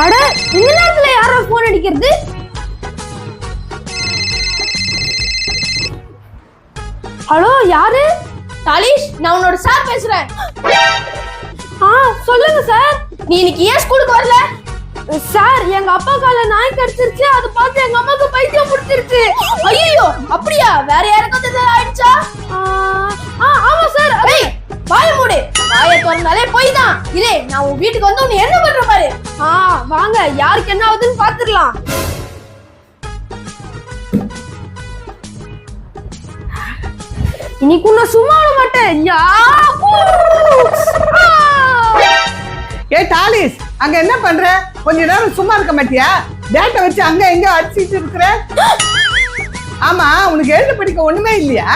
அட இந்த நேரத்துல யாரோ போன் அடிக்கிறது ஹலோ யாரு? தாலிஷ் நான் உன்னோட சார் பேசுறேன். ஆ சொல்லுங்க சார் நீ இன்னைக்கு ஏன் ஸ்கூலுக்கு வரல? சார் எங்க அப்பா கால நாய் கடிச்சிருச்சு. அதை பார்த்து எங்க அம்மாக்கு பைத்தியம் பிடிச்சிருச்சு. ஐயோ அப்படியா? வேற யாருக்கும் ஏதாவது ஆயிடுச்சா? ஆமா சார் ஏய் வாய மூடு. வாய திறந்தாலே போய் தான் இல்லே நான் உன் வீட்டுக்கு வந்து உன்னை என்ன பண்ற பாரு? ஆ வாங்க யாருக்கு என்ன ஆகுதுன்னு பாத்துடலாம் இன்னைக்கு உன்னை சும்மா விட மாட்டேன். யா! ஏ டாலிஸ் அங்க என்ன பண்ற? கொஞ்ச நேரம் சும்மா இருக்க மாட்டியா? டேட்டை வச்சு அங்க எங்க அடிச்சிட்டு இருக்கிற? ஆமா உனக்கு எழுத படிக்க ஒண்ணுமே இல்லையா?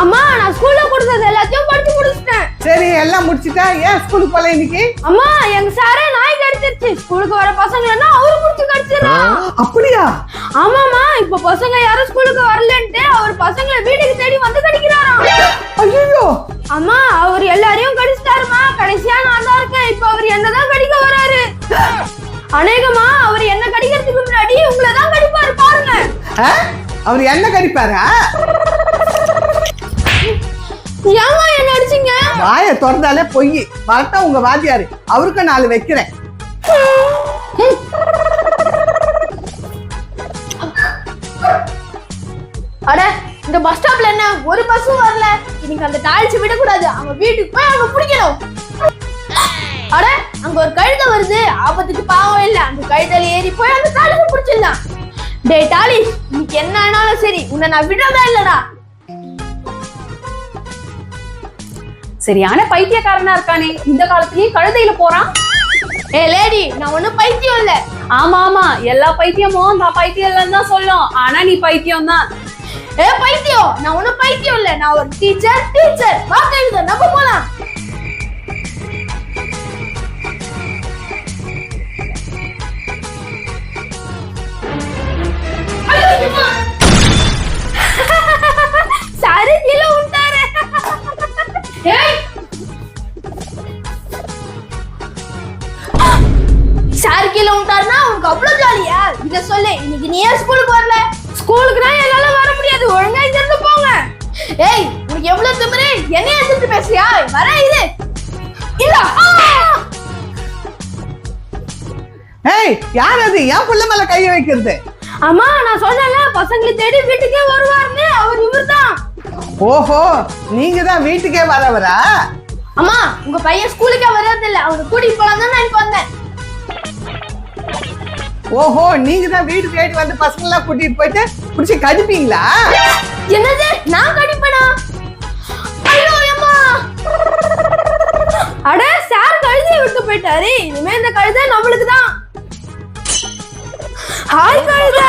அம்மா நான் ஸ்கூல்ல கொடுத்தது எல்லாத்தையும் படிச்சு முடிச்சிட்டேன். சரி எல்லாம் முடிச்சிட்டா? ஏன் ஸ்கூலுக்கு போல இன்னைக்கு? அம்மா எங்க சாரே நாய் கடிச்சிருச்சு. ஸ்கூலுக்கு வர பசங்க எல்லாம் அவரு முடிச்சு கடிச்சிடறான்? அப்படியா? ஆமாமா இப்ப பசங்க யாரும் ஸ்கூலுக்கு வரலன்ட்டு அவர் பசங்களை அவர் என்ன கடிப்பாரா ஏமா என்ன அடிச்சீங்க? வாயை திறந்தாலே பொய். வரட்டா உங்க வாத்தியாரு. அவருக்கும் நாலு வைக்கிறேன். அட இந்த பஸ் ஸ்டாப்ல என்ன? ஒரு பஸ்ஸும் வரல. இன்னைக்கு அந்த டாய்லெட்ஸ் விடக்கூடாது. அவங்க வீட்டுக்கு போய் அவங்க பிடிக்கணும். அட அங்க ஒரு கழுதை வருது. ஆபத்துக்கு பாவம் இல்ல. அந்த கழுதையில ஏறி போய் அந்த டாய்லெட் பிடிச்சிடலாம். டே டாலிஸ் இன்னைக்கு என்ன ஆனாலும் சரி உன்னை நான் விடுறதா இல்லடா. சரியான பைத்தியக்காரனா இருக்கானே இந்த காலத்துலயும் கழுதையில போறான். ஏ லேடி நான் ஒண்ணும் பைத்தியம் இல்ல. ஆமா ஆமா எல்லா பைத்தியமும் நான் பைத்தியம் இல்லைன்னு தான் சொல்லும். ஆனா நீ பைத்தியம் தான் ஏ பைத்தியம் நான் ஒண்ணும் பைத்தியம் இல்ல. நான் ஒரு டீச்சர் டீச்சர் வா நம்ம போலாம். கீழே விட்டாருன்னா உனக்கு அவ்வளவு ஜாலியா இத சொல்லு இன்னைக்கு நீ ஏன் ஸ்கூலுக்கு வரல? ஸ்கூலுக்கு தான் என்னால வர முடியாது. ஒழுங்கா இங்க இருந்து போங்க. ஏய் உனக்கு எவ்வளவு திமிரு? என்னைய எதிர்த்து பேசுறியா? வர இரு இல்ல. ஏய் யார் அது? என் புள்ள மேல கைய வைக்கிறது. அம்மா நான் சொன்னேன்ல பசங்களை தேடி வீட்டுக்கே வருவாருன்னு. அவர் இவர்தான். ஓஹோ நீங்க தான் வீட்டுக்கே வரவரா? அம்மா உங்க பையன் ஸ்கூலுக்கே வர்றது இல்ல அவனை கூட்டிட்டு போலாம் தான் நான் வந்தேன். ஓஹோ நீங்க தான் வீடு தேடி வந்து பசங்க எல்லாம் கூட்டிட்டு போயிட்டு புடிச்சு கடிப்பீங்களா? என்னது? நான் கடிப்பனா? ஐயோ அம்மா! அட சார் கழுதை விட்டு போயிட்டாரு. இனிமே இந்த கழுதை நம்மளுக்கு தான் ஹாய் கழுதை.